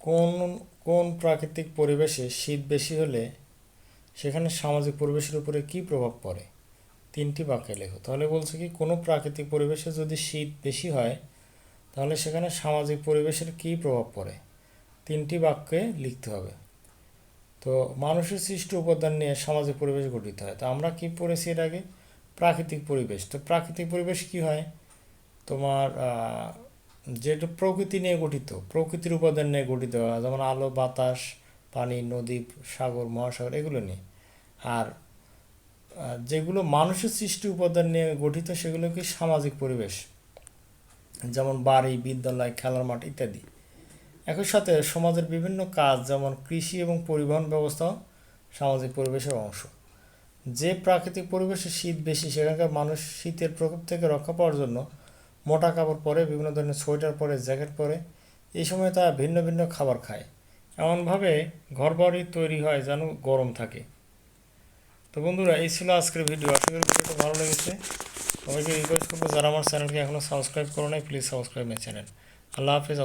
কোন কোন প্রাকৃতিক পরিবেশে শীত বেশি হলে সেখানে সামাজিক পরিবেশের উপরে কী প্রভাব পড়ে? তিনটি বাক্যে লেখো। তাহলে বলছে কি, কোনো প্রাকৃতিক পরিবেশে যদি শীত বেশি হয়, তাহলে সেখানে সামাজিক পরিবেশের কী প্রভাব পড়ে? তিনটি বাক্যে লিখতে হবে। তো মানুষের সৃষ্ট উপাদান নিয়ে সামাজিক পরিবেশ গঠিত হয়। তো আমরা কি পড়েছি এর আগে? প্রাকৃতিক পরিবেশ। তো প্রাকৃতিক পরিবেশ কি হয়? তোমার যেটা প্রকৃতি নিয়ে গঠিত, প্রকৃতির উপাদান নিয়ে গঠিত, যেমন আলো, বাতাস, পানি, নদী, সাগর, মহাসাগর, এগুলো নিয়ে। আর যেগুলো মানুষের সৃষ্টি উপাদান নিয়ে গঠিত, সেগুলো কি সামাজিক পরিবেশ? যেমন বাড়ি, বিদ্যালয়, খেলার মাঠ ইত্যাদি। একই সাথে সমাজের বিভিন্ন কাজ, যেমন কৃষি এবং পরিবহন ব্যবস্থাও সামাজিক পরিবেশের অংশ। যে প্রাকৃতিক পরিবেশে শীত বেশি, সেখানকার মানুষ শীতের প্রকোপ থেকে রক্ষা পাওয়ার জন্য মোটা কাপড় পরে, বিভিন্ন ধরনের সোয়েটার পরে, জ্যাকেট পরে, এই সময় তারা ভিন্ন ভিন্ন খাবার খায়। এমনভাবে ঘর বাড়ি তৈরি হয় যেন গরম থাকে। তো বন্ধুরা, এই ছিল আজকের ভিডিও। আশা করি ভিডিওটা ভালো লেগেছে। সবাইকে রিকোয়েস্ট করব, যারা আমার চ্যানেলকে এখনও সাবস্ক্রাইব করো নাই প্লিজ সাবস্ক্রাইব মাই চ্যানেল আল্লাহ হাফেজ